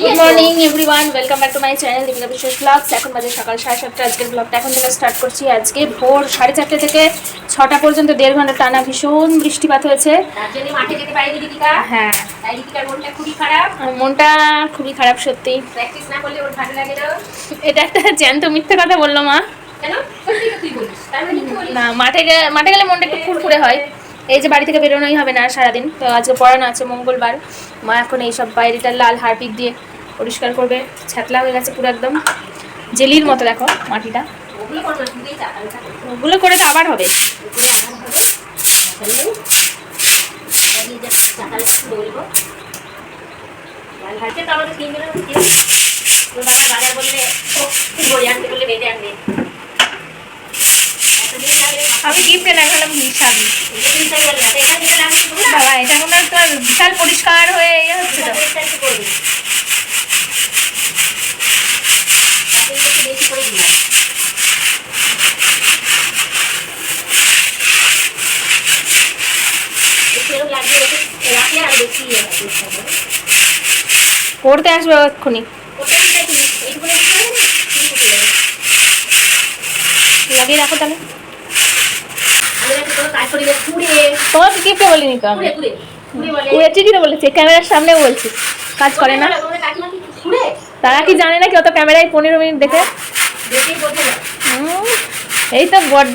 Good morning everyone welcome back to my channel Deepika বিশেষ vlogs এখন বাজে সকাল সাড়ে সাতটা। আজকের ব্লগটা এখন থেকে স্টার্ট করছি। আজকে ভোর সাড়ে চারটে থেকে ছটা পর্যন্ত দেড় ঘণ্টা টানা ভীষণ বৃষ্টিপাত হয়েছে। মাঠে যেতে পারেনি দীপিকা। হ্যাঁ। মনটা খুবই খারাপ। মনটা খুবই খারাপ সত্যি। প্র্যাকটিস না করলে ওর ভালো লাগে এটা একটা জ্যান্ত মিথ্যে কথা বলল মা। কেন? মানে না মাঠে মাঠে গেলে মনটা একটু ফুরফুরে হয়। এই যে বাড়ি থেকে বেরোনোই হবে না সারাদিন। তো আজকে পড়ানো আছে, মঙ্গলবার। মা এখন এইসব বাইরেটা লাল হারপিক দিয়ে পরিষ্কার করবে। ছ্যাতলা হয়ে গেছে পুরো একদম। জেলির মতো দেখো মাটিটা। ওগুলো করে। তো আবার হবে। বাজার বললে আনবে এতদিন আগে আমি গিফট এনে গেলাম হিসাবি। বাবা এটা কোনো একটা বিশাল পরিষ্কার হয়ে ইয়ে হচ্ছে তো পরিষ্কার কি করবি? তাতে একটু বেশি করে দিলাম। একটু এরকম লাগিয়ে রেখে রাখলে আর বেশি হবে, বুঝতে হবে। করতে আসবে এক্ষুনি। লাগিয়ে রাখো তাহলে পুড়ে, তোমাকে গিফটে বলিনি তো আমি বলে। ঠিকই বলেছি ক্যামেরার সামনে বলছি কাজ করে না কি? তারা কি জানে না কি অত ক্যামেরায় পনেরো মিনিট দেখে এই তো বড্ড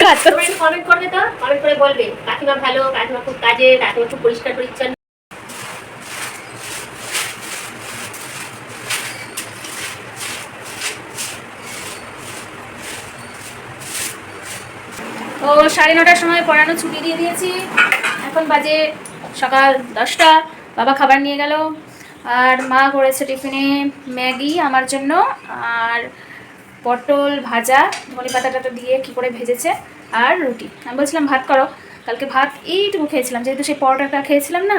কাজ- একটু করবে তো? কমেন্ট করে বলবে, কাকিমা ভালো, কাকিমা খুব কাজে, কাকিমা খুব পরিষ্কার পরিচ্ছন্ন। ও সাড়ে নটার সময় পড়ানো ছুটি দিয়ে দিয়েছি। এখন বাজে সকাল দশটা। বাবা খাবার নিয়ে গেল। আর মা করেছে টিফিনে ম্যাগি আমার জন্য আর পটল ভাজা। ধনে পাতা টাতা দিয়ে কী করে ভেজেছে আর রুটি। আমি বলছিলাম, ভাত করো। কালকে ভাত এইটুকু খেয়েছিলাম। যেহেতু সেই পরোটাটা খেয়েছিলাম না,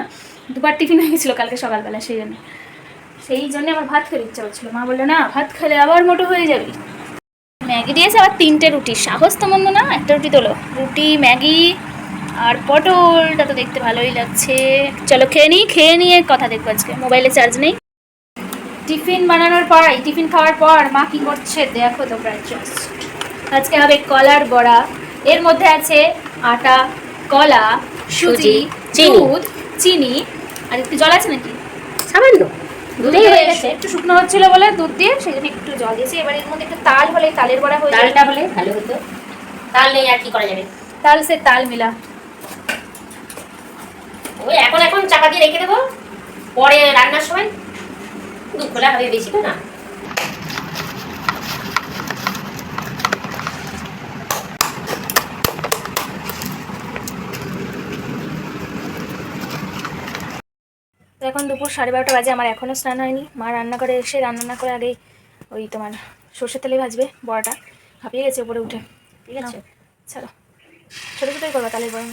দুবার টিফিন হয়ে গেছিল কালকে সকালবেলা, সেই জন্য। সেই জন্য আমার ভাত খেতে ইচ্ছা হচ্ছিল মা বলল, না, ভাত খেলে আবার মোটো হয়ে যাবি। ম্যাগি দিয়েছে আবার তিনটে রুটি। সাহস তো মন্দ না একটা রুটি তোলো। রুটি ম্যাগি আর পটলটা তো দেখতে ভালোই লাগছে। চলো খেয়ে নিই খেয়ে নিয়ে কথা দেখব আজকে। মোবাইলে চার্জ নেই। টিফিন বানানোর পর টিফিন খাওয়ার পর মা কি করছে দেখো তোমরা জাস্ট আজকে হবে কলার বড়া। এর মধ্যে আছে আটা কলা সুজি। দুধ চিনি। আর একটু জল আছে নাকি? সামান্য। দুধেই হয়ে গেছে। গেছে একটু শুকনো হচ্ছিল বলে দুধ দিয়ে সেই জন্য একটু জল দিয়েছি। এবার এর মধ্যে একটু তাল হলে তালের বড়া হয়ে তালটা হলে ভালো হতো। তাল নেই আর কি করা যাবে? তাল সে তাল মিলা। ওই এখন এখন চাকা দিয়ে রেখে দেবো। পরে রান্নার সময় দুধ খোলা হবে বেশি না। দুপুর সাড়ে বারোটা বাজে আমার এখনও স্নান হয়নি। মা রান্না করে এসে রান্না না করে আগেই ওই তোমার সর্ষের তেলে ভাজবে বড়াটা। হাঁপিয়ে গেছে উপরে উঠে। ঠিক আছে? চলো ছোটো ছোটোই করবা তালের বড়া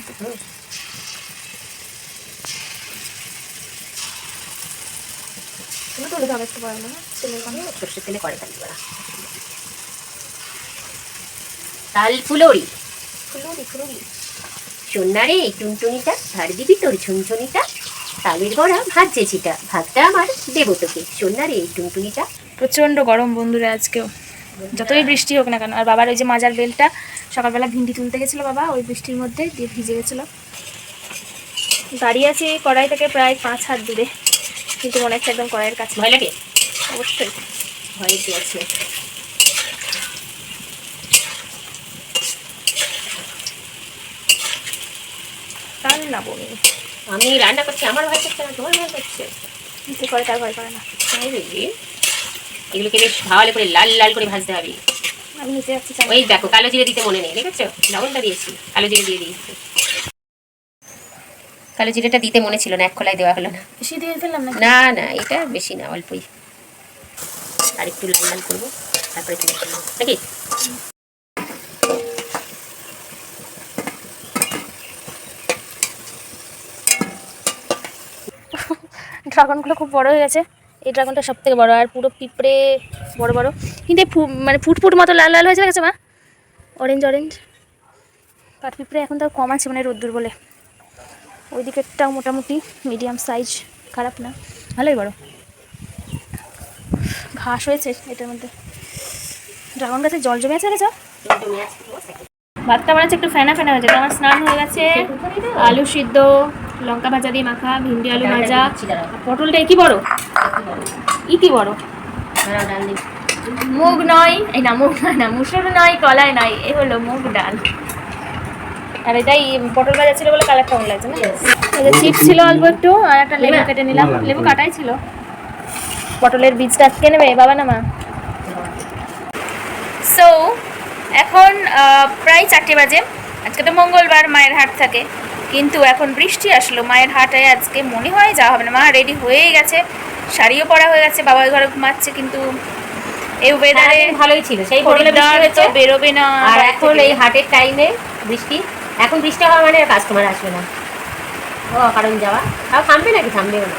তুমি তুলে দাও একটু বড় না? তেলের সর্ষের তেলে করে তাল বড়া। তাল ফুলরি। ফুলুরি ফুলুরি। সোনারে টুনটুনিটা ধার দিবি তোর ঝুনঝুনিটা। তালের বড়া ভাজছে চিটা ভাতটা আমার দেবো তোকে সোনারে এই টুনটুনিটা। প্রচণ্ড গরম বন্ধুরা আজকেও। যতই বৃষ্টি হোক না কেন। আর বাবার ওই যে মাজার বেলটা সকালবেলা ভিন্ডি তুলতে গেছিল বাবা ওই বৃষ্টির মধ্যে দিয়ে ভিজে গেছিল। দাঁড়িয়ে আছি কড়াই থেকে প্রায় পাঁচ হাত দূরে। কিন্তু মনে হচ্ছে একদম কড়াইয়ের কাছে। ভয় লাগে? অবশ্যই। ভয় কি আছে? তাহলে না বমি। আমি রান্না করছি আমার ভয় করছে না তোমার ভয় করছে। যে করে তার ভয় করে না? তাই বুঝলি এগুলোকে বেশ ভালো করে লাল লাল করে ভাজতে হবে। আমি নিচে যাচ্ছি ওই দেখো কালো জিরে দিতে মনে নেই দেখেছ? লবণটা দিয়েছি কালো জিরে দিয়ে দিয়েছি। কালো জিরেটা দিতে মনে ছিল না এক খোলায় দেওয়া হলো না। বেশি দিয়ে ফেললাম না না না এটা বেশি না অল্পই। আর একটু লাল লাল করব তারপরে তুলে ফেলব। নাকি? ড্রাগনগুলো খুব বড় হয়ে গেছে। এই ড্রাগনটা সব থেকে বড়, আর পুরো পিঁপড়ে বড় বড়। কিন্তু মানে ফুটফুট মতো লাল লাল হয়েছে গেছে মা। অরেঞ্জ অরেঞ্জ কাঠ পিঁপড়ে এখন তাও কম আছে মানে রোদ্দুর বলে। ওই দিকেরটাও মোটামুটি মিডিয়াম সাইজ খারাপ না। ভালোই বড়। ঘাস হয়েছে এটার মধ্যে। ড্রাগন গাছে জল জমে আছে ঠিক ভাতটা হচ্ছে একটু ফেনা ফেনা হয়েছে আমার স্নান হয়ে গেছে। আলু সিদ্ধ। লঙ্কা ভাজা দিয়ে মাখা ভিন্ডি আলু ভাজা। পটলটা কি বড়? ইতি বড়। মুগ নয় এই না মুগ নয় না মুসুর নয় কলাই নয় এ হলো মুগ ডাল। আর এটাই পটল ভাজা ছিল বলে কালারটা অন্য লাগছে না? চিপস ছিল অল্প একটু আর একটা লেবু কেটে নিলাম। লেবু কাটাই ছিল। পটলের বীজটা আজকে নেবে? বাবা না মা। সো এখন প্রায় চারটে বাজে। আজকে তো মঙ্গলবার মায়ের হাট থাকে। কিন্তু এখন বৃষ্টি আসলো। মায়ের হাটে আজকে মনে হয় যাওয়া হবে না। মা রেডি হয়েই গেছে। শাড়িও পরা হয়ে গেছে। বাবা ওই ঘরে ঘুমাচ্ছে কিন্তু এই ওয়েদারে ভালোই ছিল। সেই তো বেরোবে না। আর এখন এই হাটের টাইমে বৃষ্টি। এখন বৃষ্টি হওয়া মানে কাস্টমার আসবে না। ও কারণ যাওয়া। আর থামবে নাকি? থামবেও না।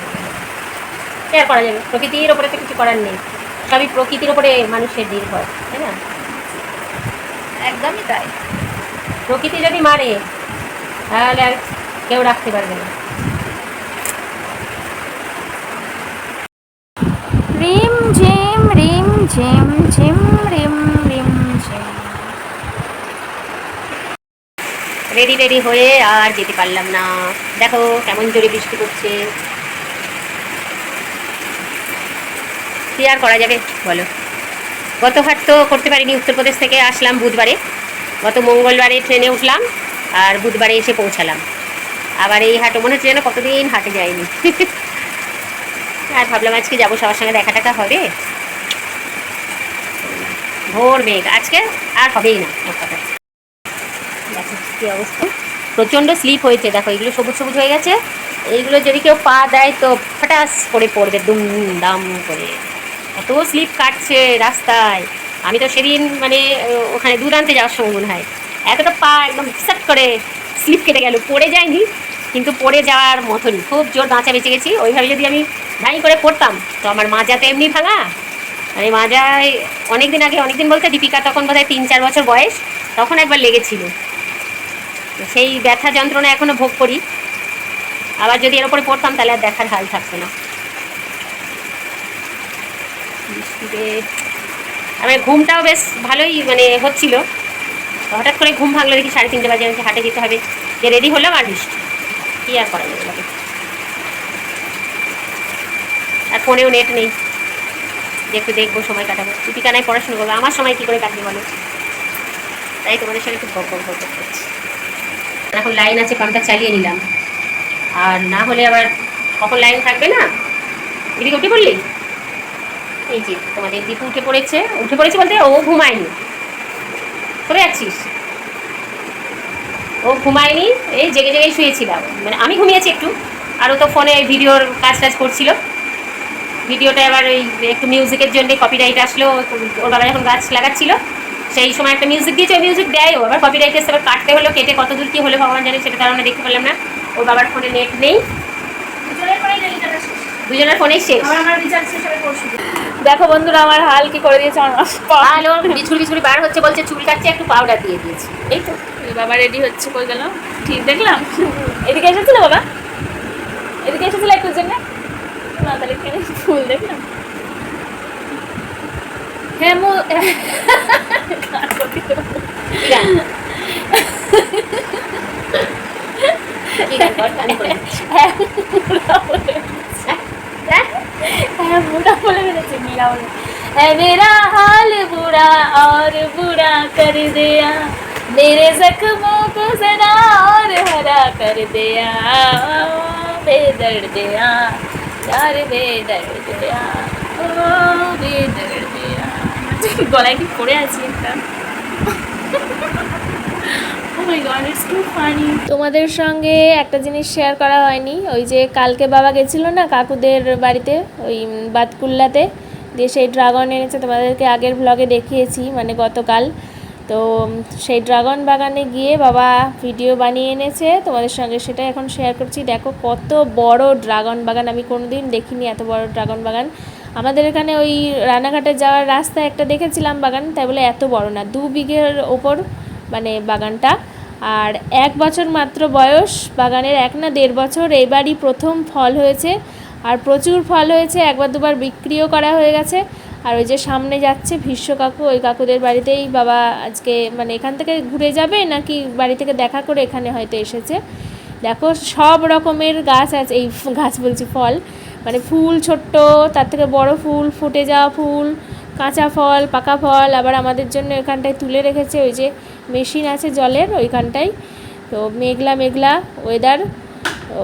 কি করা যাবে প্রকৃতির ওপরে তো কিছু করার নেই। সবই প্রকৃতির ওপরে মানুষের নির্ভর তাই না? একদমই তাই। প্রকৃতি যদি মারে তাহলে আর কেউ রাখতে পারবে না। রিম, ঝিম রিম, ঝিম ঝিম, রিম রিম, ঝিম। রেডি রেডি হয়ে আর যেতে পারলাম না। দেখো কেমন জোরে বৃষ্টি করছে কি আর করা যাবে? বলো। গত হাট তো করতে পারিনি উত্তরপ্রদেশ থেকে, আসলাম বুধবারে। গত মঙ্গলবারে ট্রেনে উঠলাম। আর বুধবারে এসে পৌঁছালাম। আবার এই হাটও মনে হচ্ছে যেন কতদিন হাটে যায়নি। আর ভাবলাম আজকে যাব, সবার সঙ্গে দেখা টাকা হবে। ভোর মেঘ, আজকে আর হবেই না কথা। কি অবস্থা। প্রচণ্ড স্লিপ হয়েছে, দেখো এগুলো সবুজ সবুজ হয়ে গেছে। এইগুলো যদি কেউ পা দেয় তো ফটাস করে পড়বে, দুম দাম করে। এত স্লিপ কাটছে রাস্তায়। আমি তো সেদিন মানে ওখানে দুধ আনতে যাওয়ার সময় মনে হয় এতটা পা একদম সাট করে স্লিপ কেটে গেল, পড়ে যায়নি, কিন্তু পড়ে যাওয়ার মতনই। খুব জোর বাঁচা বেঁচে গেছি, ওইভাবে যদি আমি ধাই করে পড়তাম, তো আমার মাজা তো এমনি ভাঙা আমি মাজায় অনেক দিন আগে অনেক দিন বলতে দীপিকা তখন বোধহয় তিন চার বছর বয়স, তখন একবার লেগেছিল। সেই ব্যথা যন্ত্রণা এখনও ভোগ করি। আবার যদি এর উপরে পড়তাম, তাহলে আর দেখার হাল থাকতো না। আমার ঘুমটাও বেশ ভালোই মানে হচ্ছিল। হঠাৎ করে ঘুম ভাঙলে দেখি সাড়ে তিনটে বাজে, আমাকে হাটে যেতে হবে। যে রেডি হলাম আর বৃষ্টি। কী আর করা যাবে বলো? আর ফোনেও নেট নেই। যে একটু দেখব, সময় কাটাবো। দীপিকা নাই পড়াশোনা করব। আমার সময় কী করে কাটবে বলো? তাই তোমাদের সঙ্গে খুব গপ গপ করছি। এখন লাইন আছে, পাম্পটা চালিয়ে নিলাম। আর না হলে আবার কখন লাইন থাকবে না? এদিকে উঠে পড়লি? এই যে তোমাদের দীপু উঠে পড়েছে। উঠে পড়েছে বলতে ও ঘুমায়নি। করে যাচ্ছিস ও ঘুমায়নি? এই জেগে জেগেই শুয়েছিলাম। মানে আমি ঘুমিয়েছি একটু। আর ও তো ফোনে ভিডিওর কাজ টাজ করছিল। ভিডিওটা এবার ওই একটু মিউজিকের জন্য কপিরাইট আসলো। ওর বাবা যখন গাছ লাগাচ্ছিল, সেই সময় একটা মিউজিক দিয়েছে। ওই মিউজিক দেয় ও। আবার কপিরাইট এসে আবার কাটতে হলো, কেটে কত দূর কী হলো ভগবান জানে, সেটা আমরা দেখতে পেলাম না। ওর বাবার ফোনে নেট নেই। শেষ। দুজনের ফোনেই শেষ দেখো বন্ধুরা আমার হাল কি করে দিয়েছে আমার। আর ওর বিছুড়ি বিছুড়ি বার হচ্ছে বলছে চুল কাটছে একটু পাউডার দিয়ে দিয়েছি এই তো বাবা রেডি হচ্ছে কই গেল ঠিক দেখলাম এদিকে এসেছিল বাবা এদিকে এসেছিল একটু জন্য না তাহলে ফুল দেখলাম হ্যাঁ মু। হ্যাঁ হ্যাঁ বুড়া বলে ফেলেছে মীরা বলে। হ্যাঁ, মেরা হাল বুড়া আর বুড়া কর দেয়া। মেরে জখমোঁ কো জরা আর হরা কর দেয়া। বেদর্দ দেয়া यार বেদর্দ দেয়া। ও বেদর্দ দেয়া। গলায় কি পড়ে আছে একটা? তোমাদের সঙ্গে একটা জিনিস শেয়ার করা হয়নি। ওই যে কালকে বাবা গেছিল না কাকুদের বাড়িতে, ওই বাতকুল্লাতে, দিয়ে সেই ড্রাগন এনেছে। তোমাদেরকে আগের ব্লগে দেখিয়েছি মানে গতকাল। তো সেই ড্রাগন বাগানে গিয়ে বাবা ভিডিও বানিয়ে এনেছে। তোমাদের সঙ্গে সেটা এখন শেয়ার করছি। দেখো কত বড় ড্রাগন বাগান। আমি কোনোদিন দেখিনি এত বড় ড্রাগন বাগান। আমাদের এখানে ওই রানাঘাটে যাওয়ার রাস্তা একটা দেখেছিলাম বাগান, তাই বলে এত বড় না, দু বিঘের ওপর মানে বাগানটা। আর এক বছর মাত্র বয়স, বাগানের এক না দেড় বছর এবারই প্রথম ফল হয়েছে। আর প্রচুর ফল হয়েছে, একবার দুবার বিক্রিও করা হয়ে গেছে। আর ওই যে সামনে যাচ্ছে ভীষ্ম কাকু, ওই কাকুদের বাড়িতেই বাবা আজকে মানে এখান থেকে ঘুরে যাবে নাকি বাড়ি থেকে দেখা করে এখানে হয়তো এসেছে? দেখো, সব রকমের গাছ আছে, এই গাছ বলছি ফল। মানে ফুল ছোট্ট, তার থেকে বড় ফুল, ফুটে যাওয়া ফুল কাঁচা ফল, পাকা ফল আবার আমাদের জন্য এখানটায় তুলে রেখেছে ওই যে মেশিন আছে জলের ওইখানটায়। তো মেঘলা মেঘলা ওয়েদার তো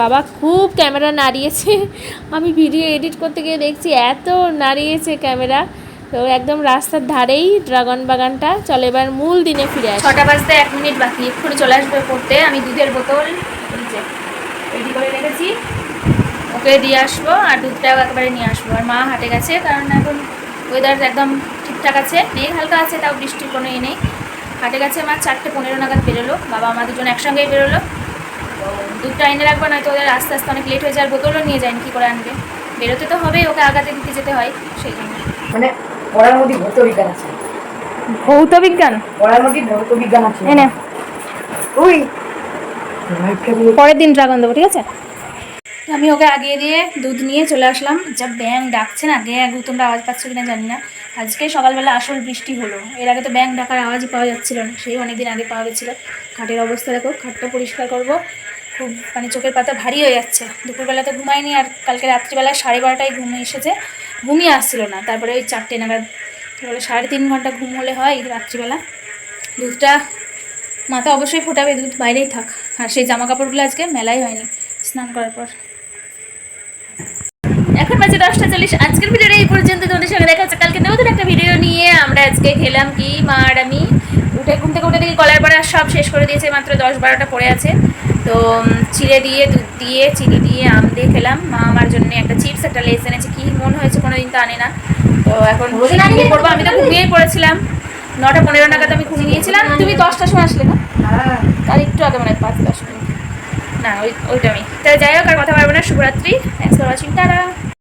বাবা খুব ক্যামেরা নাড়িয়েছে। আমি ভিডিও এডিট করতে গিয়ে দেখছি এত নাড়িয়েছে ক্যামেরা। তো একদম রাস্তার ধারেই ড্রাগন বাগানটা। চলে এবার মূল দিনে ফিরে আসি। ছটা বাজতে এক মিনিট বাকি। এক্ষুনি চলে আসবে পড়তে। আমি দুধের বোতল রেডি করে রেখেছি। ওকে দিয়ে আসব আর দুধটাও একেবারে নিয়ে আসব। আর মা হাটে গেছে কারণ এখন ওয়েদার একদম ঠিকঠাক আছে। মেঘ হালকা আছে তাও বৃষ্টির কোনো এ নেই। হাটে গেছে আমার চারটে পনেরো নাগাদ বেরোলো। বাবা আমার দুজন একসঙ্গেই বেরোলো। তো দুধটা এনে রাখব নয়তো ওদের আস্তে আস্তে অনেক লেট হয়ে যায় আর বোতলও নিয়ে যায়নি কী করে আনবে? বেরোতে তো হবে ওকে আগাতে দিতে যেতে হয় সেই জন্য। মানে পড়ার মধ্যে ভৌত বিজ্ঞান আছে। ভৌত বিজ্ঞান? পড়ার মধ্যে ভৌত বিজ্ঞান আছে। এনে। ওই। পরের দিন ড্রাগন দেবো ঠিক আছে? আমি ওকে আগিয়ে দিয়ে দুধ নিয়ে চলে আসলাম। যা ব্যাং ডাকছে না, গু তোমরা আওয়াজ পাচ্ছ কিনা জানি না। আজকে সকালবেলা আসল বৃষ্টি হলো। এর আগে তো ব্যাং ডাকার আওয়াজই পাওয়া যাচ্ছিল না, সেই অনেকদিন আগে পাওয়া গেছিল। খাটের অবস্থা দেখো, খাটটা পরিষ্কার করব। খুব মানে চোখের পাতা ভারী হয়ে যাচ্ছে। দুপুরবেলা তো ঘুমাইনি আর কালকে রাত্রিবেলা সাড়ে বারোটায় ঘুমিয়ে এসেছে। ঘুমিয়ে আসছিল না। তারপরে ওই চারটে নাগাদ, তারপরে সাড়ে তিন ঘণ্টা ঘুম হলে হয় রাত্রিবেলা। দুধটা মাথা অবশ্যই ফোটাবে, দুধ বাইরেই থাক। আর সেই জামা কাপড়গুলো আজকে মেলাই হয়নি স্নান করার পর। এখন বাজে দশটা চল্লিশ। আজকের ভিডিওটা এই পর্যন্ত। তোমাদের সঙ্গে দেখা হচ্ছে। কালকে নতুন একটা ভিডিও নিয়ে আমরা আজকে খেলাম কি? মা আর আমি। উঠে ঘুম থেকে উঠে দেখি কলার পরে সব শেষ করে দিয়েছে। মাত্র দশ বারোটা পড়ে আছে। তো চিড়ে দিয়ে দুধ দিয়ে চিনি দিয়ে আম দিয়ে খেলাম। মা আমার জন্য একটা চিপস একটা লেস এনেছে। কি মন হয়েছে কোনো দিন তো আনে না। তো এখন ঘুমিয়ে নিলে পড়ব। আমি তো ঘুমিয়েই পড়েছিলাম। নটা পনেরো নাগাদ আমি ঘুমিয়ে গিয়েছিলাম তুমি দশটার সময় আসলে না? হ্যাঁ। তার একটু আগে মানে পাঁচ দশ মিনিট। না, ওই, ওইটা আমি। তাহলে যাই হোক, আর কথা পারব না। শুভরাত্রি। Thanks for watching tata.